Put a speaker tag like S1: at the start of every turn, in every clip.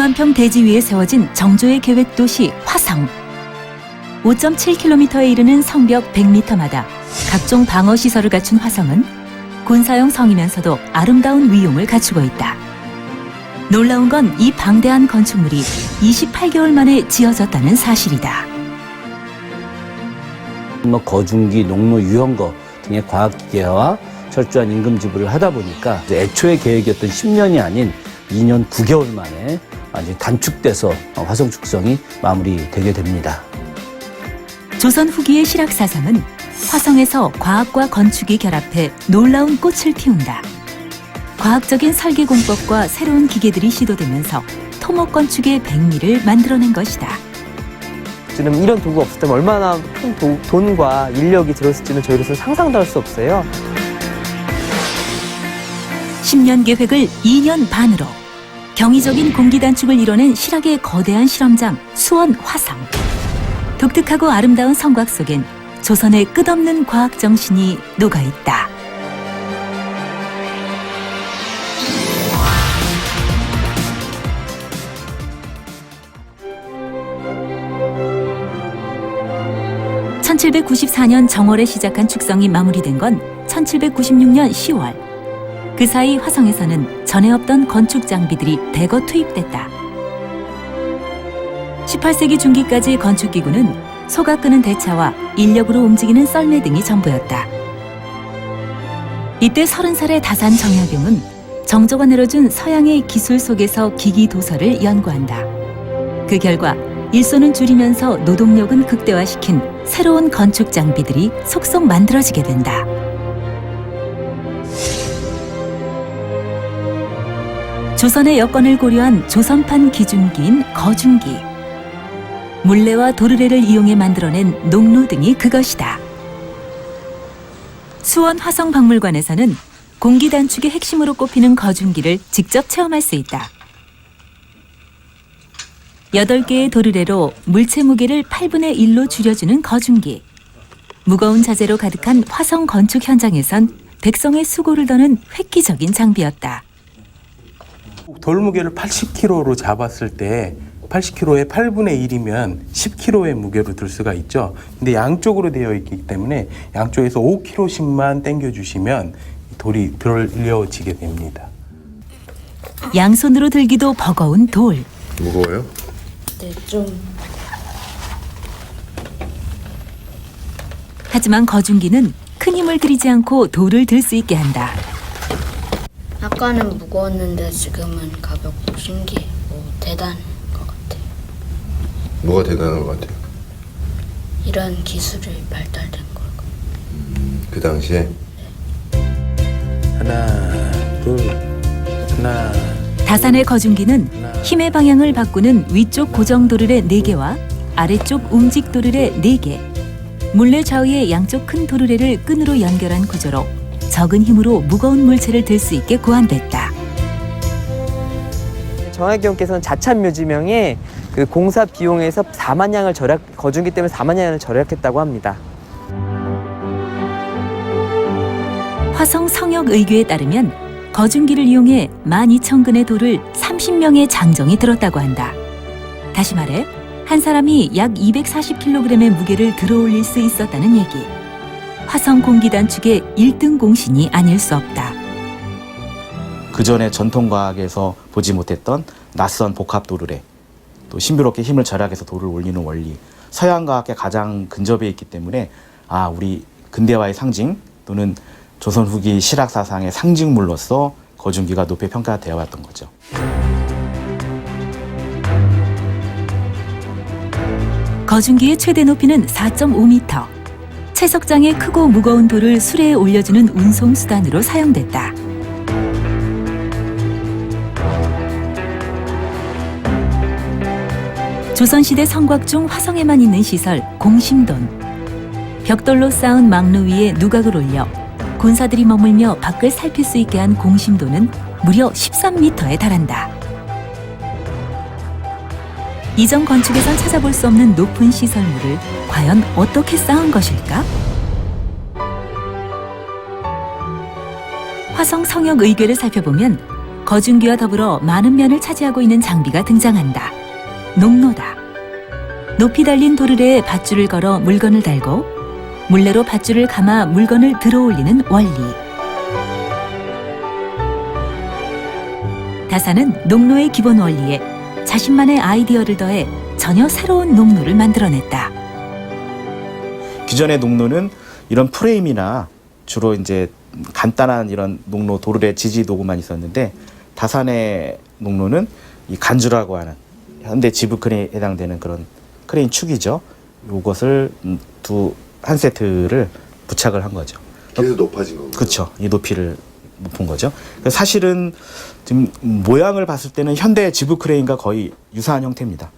S1: 39만 평 대지 위에 세워진 정조의 계획 도시 화성. 5.7km에 이르는 성벽 100m마다 각종 방어 시설을 갖춘 화성은 군사용 성이면서도 아름다운 위용을 갖추고 있다. 놀라운 건 이 방대한 건축물이 28개월 만에 지어졌다는 사실이다.
S2: 뭐 거중기, 농로, 유형거 등의 과학기계와 철저한 임금 지불을 하다 보니까 애초의 계획이었던 10년이 아닌 2년 9개월 만에 완전히 단축돼서 화성 축성이 마무리되게 됩니다.
S1: 조선 후기의 실학 사상은 화성에서 과학과 건축이 결합해 놀라운 꽃을 피운다. 과학적인 설계 공법과 새로운 기계들이 시도되면서 토목 건축의 백미를 만들어낸 것이다.
S3: 지금 이런 도구가 없었다면 얼마나 큰 도- 돈과 인력이 들었을지는 저희로서 상상도 할 수 없어요.
S1: 10년 계획을 2년 반으로 경이적인 공기 단축을 이뤄낸 실학의 거대한 실험장 수원 화성. 독특하고 아름다운 성곽 속엔 조선의 끝없는 과학 정신이 녹아 있다. (1794년) 정월에 시작한 축성이 마무리된 건 (1796년 10월) 그 사이 화성에서는 전에 없던 건축 장비들이 대거 투입됐다. 18세기 중기까지 건축기구는 소가 끄는 대차와 인력으로 움직이는 썰매 등이 전부였다. 이때 30살의 다산 정약용은 정조가 내려준 서양의 기술 속에서 기기 도서를 연구한다. 그 결과 일손은 줄이면서 노동력은 극대화시킨 새로운 건축 장비들이 속속 만들어지게 된다. 조선의 여건을 고려한 조선판 기중기인 거중기. 물레와 도르래를 이용해 만들어낸 농로 등이 그것이다. 수원 화성박물관에서는 공기 단축의 핵심으로 꼽히는 거중기를 직접 체험할 수 있다. 8개의 도르래로 물체 무게를 8분의 1로 줄여주는 거중기. 무거운 자재로 가득한 화성 건축 현장에선 백성의 수고를 더는 획기적인 장비였다.
S4: 돌 무게를 80kg로 잡았을 때 80kg의 8분의 1이면 10kg의 무게로 들 수가 있죠. 근데 양쪽으로 되어 있기 때문에 양쪽에서 5kg씩만 당겨 주시면 돌이 들려지게 됩니다.
S1: 양손으로 들기도 버거운 돌.
S5: 무거워요?
S6: 네, 좀
S1: 하지만 거중기는 큰 힘을 들이지 않고 돌을 들 수 있게 한다.
S6: 아까는 무거웠는데 지금은 가볍고 신기해. 뭐 대단한 것 같아요.
S5: 뭐가 대단한 것 같아요?
S6: 이런 기술이 발달된 걸.
S5: 그 당시에
S4: 하나, 둘, 하나.
S1: 다산의 거중기는 힘의 방향을 바꾸는 위쪽 고정 도르래 4개와 아래쪽 움직 도르래 4개, 물레 좌우의 양쪽 큰 도르래를 끈으로 연결한 구조로 적은 힘으로 무거운 물체를 들 수 있게 고안됐다.
S3: 정학경께서는 자찬 묘지명에 그 공사 비용에서 4만 양을 절약 거중기 때문에 4만 양을 절약했다고 합니다.
S1: 화성 성역 의교에 따르면 거중기를 이용해 12,000근의 돌을 30명의 장정이 들었다고 한다. 다시 말해 한 사람이 약 240kg의 무게를 들어올릴 수 있었다는 얘기. 화성 공기 단축의 1등 공신이 아닐 수 없다.
S7: 그 전에 전통 과학에서 보지 못했던 낯선 복합 도르래, 또 신비롭게 힘을 절약해서 돌을 올리는 원리, 서양 과학에 가장 근접해 있기 때문에 아 우리 근대화의 상징 또는 조선 후기 실학 사상의 상징물로서 거중기가 높이 평가되어 왔던 거죠.
S1: 거중기의 최대 높이는 4.5m. 채석장의 크고 무거운 돌을 수레에 올려주는 운송 수단으로 사용됐다. 조선시대 성곽 중 화성에만 있는 시설 공심돈. 벽돌로 쌓은 망루 위에 누각을 올려 군사들이 머물며 밖을 살필 수 있게 한 공심도는 무려 13m에 달한다. 이전 건축에선 찾아볼 수 없는 높은 시설물을 과연 어떻게 쌓은 것일까? 화성 성역 의궤를 살펴보면 거중기와 더불어 많은 면을 차지하고 있는 장비가 등장한다. 농로다. 높이 달린 도르래에 밧줄을 걸어 물건을 달고 물레로 밧줄을 감아 물건을 들어 올리는 원리. 다사는 농로의 기본 원리에 자신만의 아이디어를 더해 전혀 새로운 농로를 만들어냈다.
S7: 기존의 농로는 이런 프레임이나 주로 이제 간단한 이런 농로 도르래 지지 도구만 있었는데 다산의 농로는 이 간주라고 하는 현대 지브 크레인에 해당되는 그런 크레인 축이죠. 이것을 두 한 세트를 부착을 한 거죠.
S5: 그래서 높아진 거고요.
S7: 그렇죠. 이 높이를 높은 거죠. 사실은 지금 모양을 봤을 때는 현대 지브 크레인과 거의 유사한 형태입니다.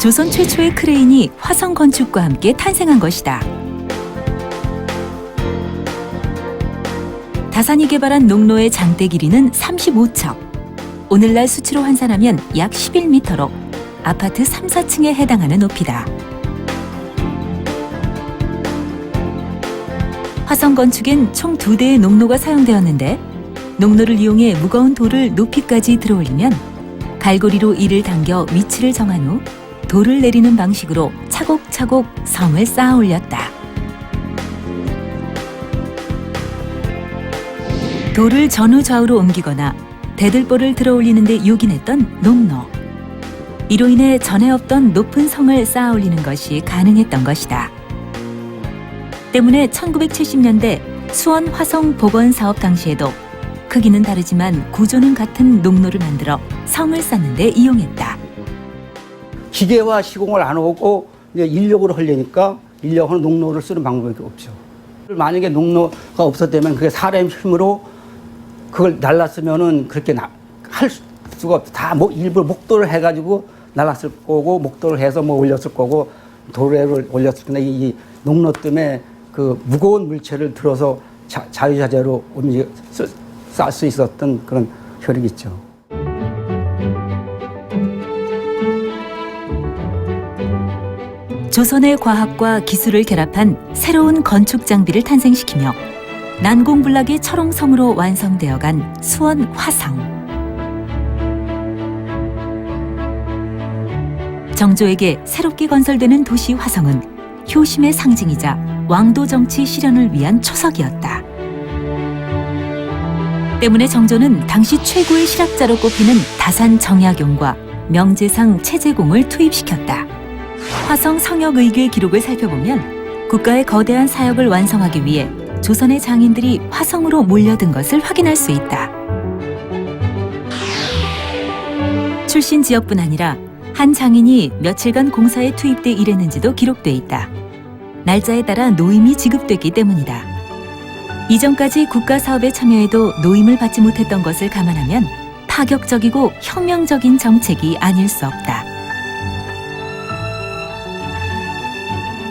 S1: 조선 최초의 크레인이 화성 건축과 함께 탄생한 것이다. 다산이 개발한 농로의 장대 길이는 35척. 오늘날 수치로 환산하면 약 11m로 아파트 3, 4층에 해당하는 높이다. 화성 건축엔 총 두 대의 농로가 사용되었는데 농로를 이용해 무거운 돌을 높이까지 들어올리면 갈고리로 이를 당겨 위치를 정한 후 돌을 내리는 방식으로 차곡차곡 성을 쌓아 올렸다. 돌을 전후 좌우로 옮기거나 대들보를 들어 올리는데 요긴했던 농로. 이로 인해 전에 없던 높은 성을 쌓아 올리는 것이 가능했던 것이다. 때문에 1970년대 수원 화성 복원 사업 당시에도 크기는 다르지만 구조는 같은 농로를 만들어 성을 쌓는 데 이용했다.
S8: 기계화 시공을 안 하고 이제 인력으로 하려니까 인력은 농로를 쓰는 방법이 없죠. 만약에 농로가 없었다면 그게 사람 힘으로 그걸 날랐으면은 그렇게 나, 할 수가 없. 다 뭐, 일부러 목도를 해가지고 날랐을 거고 목도를 해서 뭐 올렸을 거고 도래를 올렸을 이, 이 농로 때문에 그 무거운 물체를 들어서 자, 자유자재로 움직여 쌀수 있었던 그런 효력이 있죠.
S1: 조선의 과학과 기술을 결합한 새로운 건축 장비를 탄생시키며 난공불락의 철옹성으로 완성되어간 수원 화성. 정조에게 새롭게 건설되는 도시 화성은 효심의 상징이자 왕도 정치 실현을 위한 초석이었다. 때문에 정조는 당시 최고의 실학자로 꼽히는 다산 정약용과 명재상 채재공을 투입시켰다. 화성 성역의궤 기록을 살펴보면 국가의 거대한 사역을 완성하기 위해 조선의 장인들이 화성으로 몰려든 것을 확인할 수 있다. 출신 지역뿐 아니라 한 장인이 며칠간 공사에 투입돼 일했는지도 기록돼 있다. 날짜에 따라 노임이 지급됐기 때문이다. 이전까지 국가 사업에 참여해도 노임을 받지 못했던 것을 감안하면 파격적이고 혁명적인 정책이 아닐 수 없다.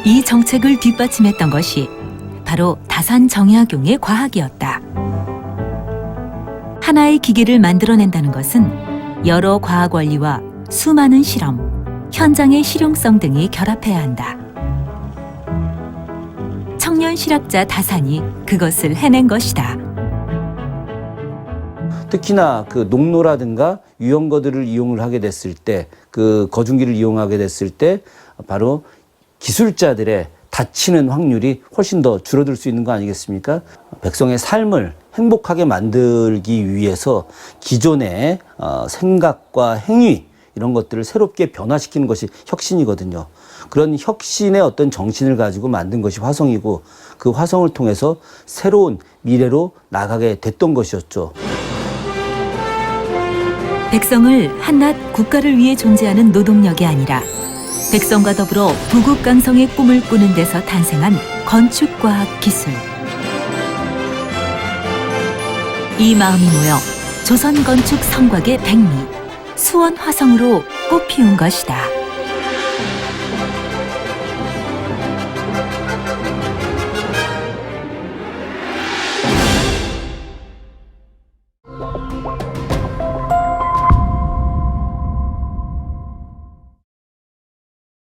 S1: 이 정책을 뒷받침했던 것이 바로 다산 정약용의 과학이었다. 하나의 기계를 만들어낸다는 것은 여러 과학 원리와 수많은 실험, 현장의 실용성 등이 결합해야 한다. 청년 실학자 다산이 그것을 해낸 것이다.
S2: 특히나 그 농로라든가 유형거들을 이용을 하게 됐을 때 그 거중기를 이용하게 됐을 때 바로 기술자들의 다치는 확률이 훨씬 더 줄어들 수 있는 거 아니겠습니까? 백성의 삶을 행복하게 만들기 위해서 기존의 어, 생각과 행위 이런 것들을 새롭게 변화시키는 것이 혁신이거든요. 그런 혁신의 어떤 정신을 가지고 만든 것이 화성이고 그 화성을 통해서 새로운 미래로 나가게 됐던 것이었죠.
S1: 백성을 한낱 국가를 위해 존재하는 노동력이 아니라 백성과 더불어 부국강성의 꿈을 꾸는 데서 탄생한 건축과학 기술. 이 마음이 모여 조선 건축 성곽의 백미, 수원 화성으로 꽃피운 것이다.